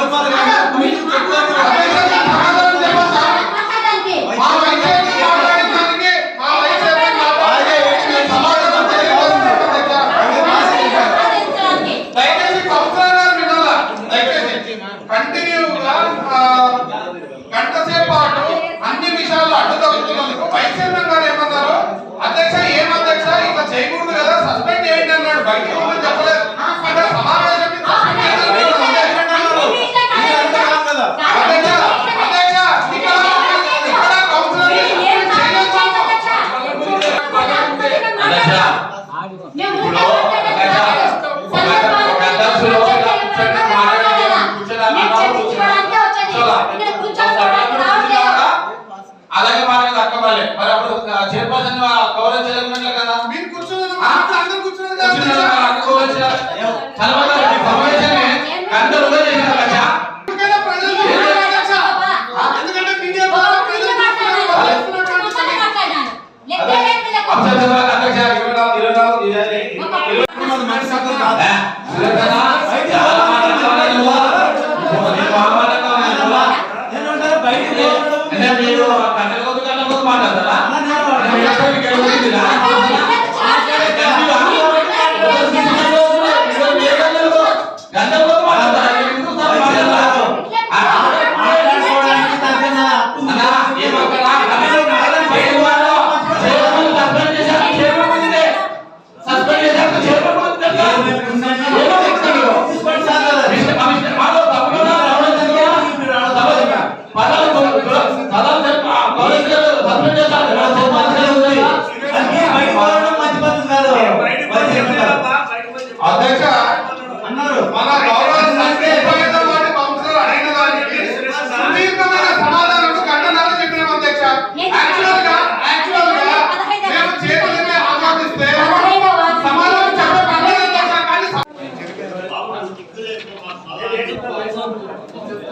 చెప్పాలి రావట్లేదు. అలాగే మాట్లాడి అక్కవాలి మరి అప్పుడు చైర్పర్సన్ కవరేజ్ చేయకుండా కదా మీరు కూర్చున్నారు మన మనిషి అక్కడ కాదు. ఏమంటారు? బయటికి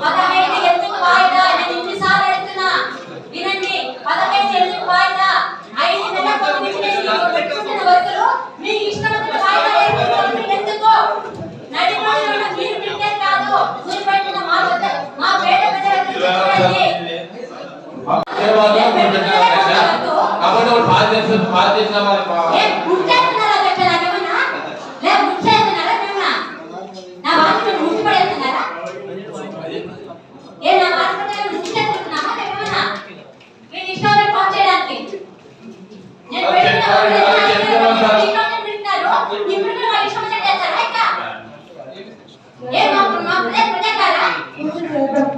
పదహైదు ఎందుకు వాయిదా? నేను ఇన్నిసార్లు అడుగుతున్నా. వినండి. పదహైదు ఎందుకు వాయిదా? ఐదు నెలల తొమ్మిది నెలలు మీకు పెట్టుకున్న వస్తువులు మీ ఇష్టం వచ్చిన వాయిదా వేసుకుంటారు మీరు ఎందుకు? నడిపోయి ఉన్న మీరు పెట్టే కాదు. మీరు పెట్టిన మా వద్ద మా పేద ప్రజలకు చూడండి కాబట్టి వాళ్ళు బాధ చేసిన బాధ చేసిన ఏ గుర్తేస్తున్నారా అధ్యక్ష నాకేమన్నా లే గుర్తేస్తున్నారా మేమన్నా నా వాటి మీరు గుర్తుపడేస్తున్నారా ఏ నా వాటి ప్రకారం గుర్తేస్తున్నామా లేకేమన్నా మీ ఇష్టం లేని పని చేయడానికి నేను పెట్టిన వాళ్ళు మీ ఇష్టం లేని వింటున్నారు ఇప్పుడు మీరు వాళ్ళ ఇష్టం వచ్చినట్టు చేస్తారా ఇంకా ఏ మా మా ప్రజా ప్రజాకారా ఏ మా చెప్పండి అధ్యక్ష అతని ఇష్టం వచ్చినట్టు మాట్లాడతారా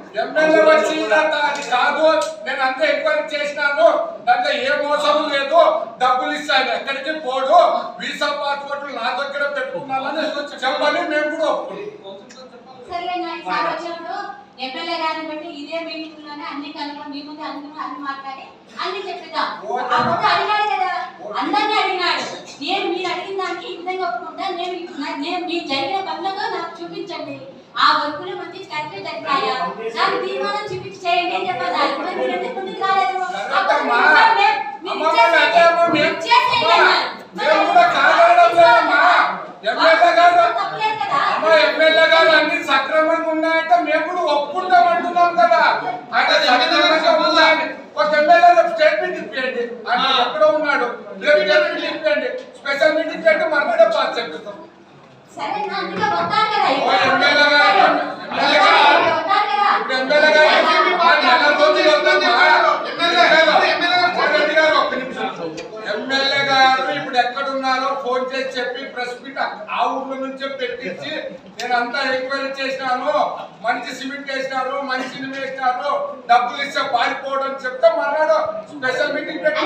అందరి ఎమ్మెల్యే వచ్చి అది కాదు నేను అంతా ఎంక్వైరీ చేసినాను దాంట్లో ఏ మోసం లేదు డబ్బులు ఇస్తాను ఎక్కడికి పోడు వీసా పాస్పోర్ట్ నా దగ్గర పెట్టుకున్నానని చెప్పని మేము కూడా ఎమ్మెల్యే గారిని బట్టి ఇదే మీటింగ్లోనే అన్ని కనుక్కొని మీ ముందు అన్ని అన్ని మాట్లాడి అన్ని అప్పుడు అడిగాడు కదా అందరినీ అడిగినాడు. నేను మీరు అడిగిన దానికి ఈ విధంగా ఒప్పుకుంటా నేను నేను మీరు జరిగిన నాకు చూపించండి. ఆ వర్కులు మంచి కరెక్ట్ జరిగాయా నాకు తీర్మానం చూపించి చేయండి అని చెప్పాలి దాని కూడా మీరు ఎందుకు ముందుకు రాలేదు? అప్పుడు అమ్మా, మీరు మేము- కూడా కదా? అమ్మ ఎమ్మెల్యే గారు అన్ని సక్రమంగా ఉన్నాయంటే మేము కూడా ఒప్పుకుంటాం అంటున్నాం కదా. ఆయన సక్రమంగా ఉన్నాయని ఒక ఎమ్మెల్యే రేపు స్టేట్మెంట్ ఇప్పియండి. ఆయన ఎక్కడ ఉన్నాడు. స్పెషల్ మీటింగ్ పెట్టి మనం కూడా పాస్ సరే నా అందుకే కదా? ఎమ్మెల్యే గారు ఇప్పుడు ఎమ్మెల్యే గారు ఆ నెల రోజులు వద్దమ్మా. ఎమ్మెల్యే గారు రెడ్డి గారు ఒక్క నిమిషం ఎమ్మెల్యే గారు. ఇప్పుడు ఎక్కడ ఉన్నారో ఫోన్ చేసి చెప్పి ప్రెస్ మీట్ ఆ ఊర్ల నుంచే పెట్టించి నేను అంతా ఎంక్వైరీ చేసినాను. మంచి సిమెంట్ వేసినారు మంచి ఇనుము వేసినారు. డబ్బులు ఇస్తే పారిపోవడం చెప్తే మర్నాడు స్పెషల్ మీటింగ్ పెట్టి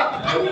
Yeah.